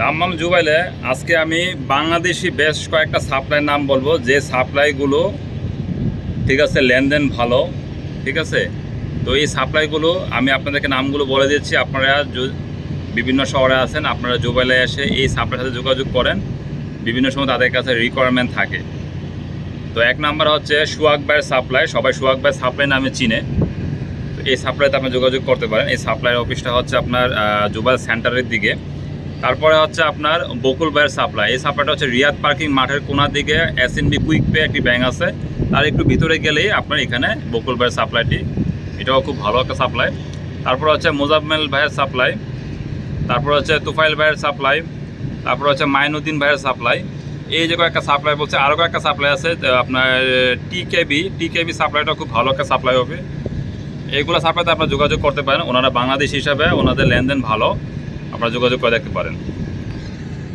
দাম্মাম জুবাইলে আজকে আমি বাংলাদেশি বেশ কয়েকটা সাপ্লাইয়ের নাম বলব। যে সাপ্লাইগুলো, ঠিক আছে, লেনদেন ভালো, ঠিক আছে? তো এই সাপ্লাইগুলো আমি আপনাদেরকে নামগুলো বলে দিচ্ছি। আপনারা বিভিন্ন শহরে আছেন, আপনারা জুবাইলে এসে এই সাপ্লাইয়ের সাথে যোগাযোগ করেন। বিভিন্ন সময় তাদের কাছে রিকোয়ারমেন্ট থাকে। তো এক নাম্বার হচ্ছে সুয়াক ভাইয়ের সাপ্লাই। সবাই সুয়াক ভাইয়ের সাপ্লাই নামে চিনে। তো এই সাপ্লাইতে আপনি যোগাযোগ করতে পারেন। এই সাপ্লাইয়ের অফিসটা হচ্ছে আপনার জুবাইল সেন্টারের দিকে। তারপরে হচ্ছে আপনার বকুল ভাইয়ের সাপ্লাই। এই সাপ্লাইটা হচ্ছে রিয়াদ পার্কিং মাঠের কোনার দিকে এস বি কুইক পে একটি ব্যাঙ্ক আছে। তার একটু ভিতরে গেলেই আপনার এখানে বকুল ভাইয়ের সাপ্লাইটি। এটাও খুব ভালো একটা সাপ্লাই। তারপর হচ্ছে মোজাম্মেল ভাইয়ের সাপ্লাই। তারপর হচ্ছে তুফাইল ভাইয়ের সাপ্লাই। তারপর হচ্ছে মাইনুদ্দিন ভাইয়ের সাপ্লাই। এই যে কয়েকটা সাপ্লাই বলছে, আরও কয়েকটা সাপ্লাই আছে। আপনার টিকেবি টিকেবি সাপ্লাইটা খুব ভালো একটা সাপ্লাই হবে। এইগুলো সাপ্লাইতে আপনারা যোগাযোগ করতে পারেন। ওনারা বাংলাদেশ হিসাবে ওনাদের লেনদেন ভালো। আপনারা যোগাযোগ করে দেখতে পারেন।